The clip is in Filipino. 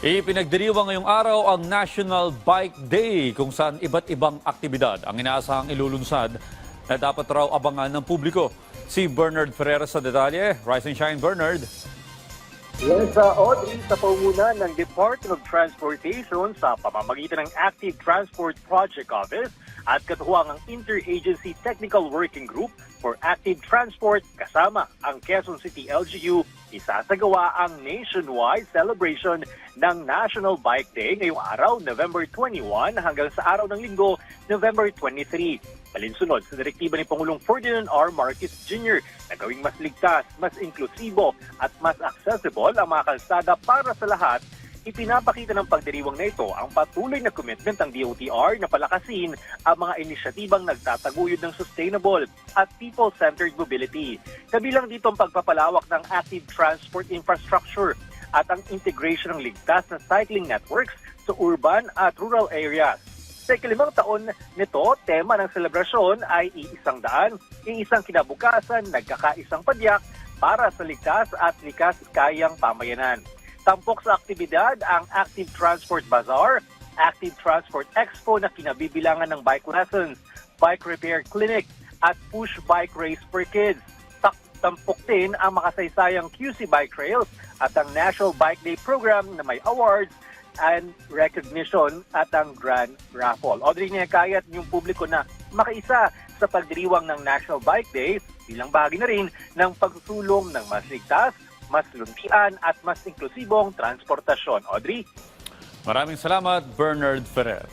Ipinagdiriwang ngayong araw ang National Bike Day kung saan iba't ibang aktibidad ang inaasahang ilulunsad na dapat raw abangan ng publiko. Si Bernard Ferreira sa detalye. Rise and shine, Bernard. Yes, uh, Audrey, sa panguna ng Department of Transportation sa pamamagitan ng Active Transport Project Office at katuwang ang Interagency Technical Working Group for Active Transport kasama ang Quezon City LGU, isasagawa ang nationwide celebration ng National Bike Day ngayong araw, November 21 hanggang sa araw ng linggo, November 23. Palinsunod sa direktiba ni Pangulong Ferdinand R. Marcos Jr. na gawing mas ligtas, mas inklusibo at mas accessible ang mga kalsada para sa lahat, ipinapakita ng pagdiriwang na ito ang patuloy na commitment ng DOTR na palakasin ang mga inisyatibang nagtataguyod ng sustainable at people-centered mobility. Kabilang dito ang pagpapalawak ng active transport infrastructure at ang integration ng ligtas na cycling networks sa urban at rural areas. Sa ikalimang taon nito, tema ng selebrasyon ay iisang daan, iisang kinabukasan, nagkakaisang padyak para sa ligtas at likas kayang pamayanan. Tampok sa aktibidad ang Active Transport Bazaar, Active Transport Expo na kinabibilangan ng bike lessons, bike repair clinic at push bike race for kids. Tampok din ang makasaysayang QC Bike Trails at ang National Bike Day program na may awards and recognition at ang Grand Raffle. Audrey kayat yung publiko na makaisa sa pagdiriwang ng National Bike Day bilang bahagi na rin ng pagsulong ng mas mas luntian at mas inklusibong transportasyon. Audrey? Maraming salamat, Bernard Ferrer.